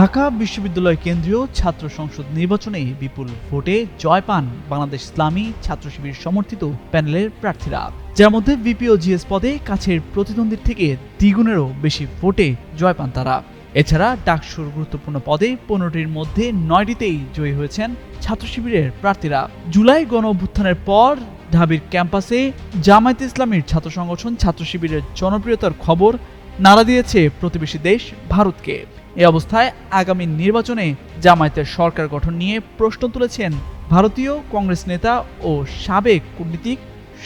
ঢাকা বিশ্ববিদ্যালয় কেন্দ্রীয় ছাত্র সংসদ নির্বাচনে বিপুল ভোটে জয় পান বাংলাদেশ ইসলামী ছাত্র শিবির সমর্থিত প্যানেলের প্রার্থীরা। যার মধ্যে ভিপি ও জিএস পদে কাছের প্রতিদ্বন্দ্বীর থেকে দ্বিগুণেরও বেশি ভোটে জয় পান তারা। এছাড়া ডাকসুর গুরুত্বপূর্ণ পদে পনেরোটির মধ্যে নয়টিতেই জয়ী হয়েছেন ছাত্র শিবিরের প্রার্থীরা। জুলাই গণ অভ্যুত্থানের পর ঢাবির ক্যাম্পাসে জামায়াতে ইসলামীর ছাত্র সংগঠন ছাত্র শিবিরের জনপ্রিয়তার খবর নাড়া দিয়েছে প্রতিবেশী দেশ ভারতকে। এ অবস্থায় আগামী নির্বাচনে জামায়াতের সরকার গঠন নিয়ে প্রশ্ন তুলেছেন ভারতীয় কংগ্রেস নেতা ও সাবেক কূটনীতিক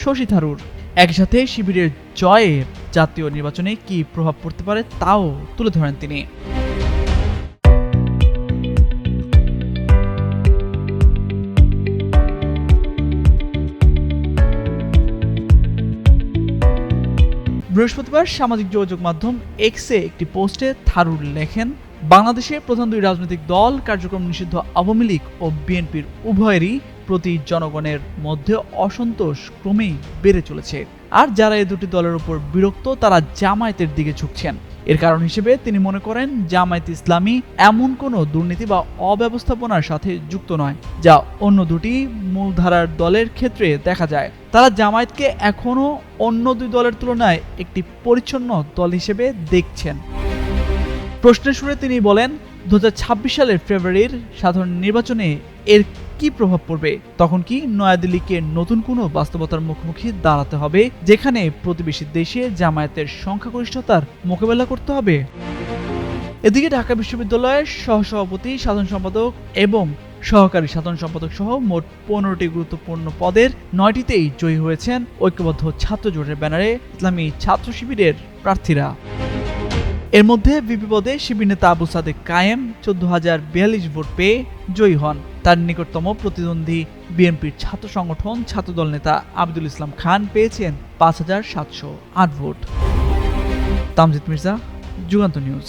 শশী থারুর। একই সাথে শিবিরের জয়ে জাতীয় নির্বাচনে কি প্রভাব পড়তে পারে তাও তুলে ধরেন তিনি। বৃহস্পতিবার সামাজিক যোগাযোগ মাধ্যম এক্সে একটি পোস্টে থারুর লেখেন, বাংলাদেশে প্রধান দুই রাজনৈতিক দল, কার্যক্রম নিষিদ্ধ আওয়ামী লীগ ও বিএনপির উভয়েরই প্রতি জনগণের মধ্যে অসন্তোষ ক্রমেই বেড়ে চলেছে। আর যারা এই দুটি দলের উপর বিরক্ত, তারা জামায়াতের দিকে ঝুঁকছেন। এর কারণ হিসেবে তিনি মনে করেন জামায়াত ইসলামী এমন কোনো দুর্নীতি বা অব্যবস্থাপনার সাথে যুক্ত নয়, যা অন্য দুটি মূলধারার দলের ক্ষেত্রে দেখা যায়। তারা জামায়াতকে এখনও অন্য দুই দলের তুলনায় একটি পরিচ্ছন্ন দল হিসেবে দেখছেন। প্রশ্নের সুরে তিনি বলেন দু হাজার ছাব্বিশ সালের ফেব্রুয়ারির সাধারণ নির্বাচনে এর কি প্রভাব পড়বে? তখন কি নয়াদিল্লিকে নতুন কোনো বাস্তবতার মুখোমুখি দাঁড়াতে হবে? যেখানে প্রতিবেশী দেশে জামায়াতের সংখ্যাগরিষ্ঠতার মোকাবেলা করতে হবে? এদিকে ঢাকা বিশ্ববিদ্যালয়ের সহসভাপতি, সাধারণ সম্পাদক এবং সহকারী সাধারণ সম্পাদক সহ মোট পনেরোটি গুরুত্বপূর্ণ পদের নয়টিতেই জয়ী হয়েছেন ঐক্যবদ্ধ ছাত্র জোটের ব্যানারে ইসলামী ছাত্র শিবিরের প্রার্থীরা। এর মধ্যে বিপি পদে শিবির নেতা আবু সাদেক কায়েম চোদ্দ হাজার বিয়াল্লিশ ভোট পেয়ে জয়ী হন। তার নিকটতম প্রতিদ্বন্দ্বী বিএনপির ছাত্র সংগঠন ছাত্রদল নেতা আবদুল ইসলাম খান পেয়েছেন পাঁচ হাজার সাতশো আট ভোট। তামজিদ মির্জা, যুগান্ত নিউজ।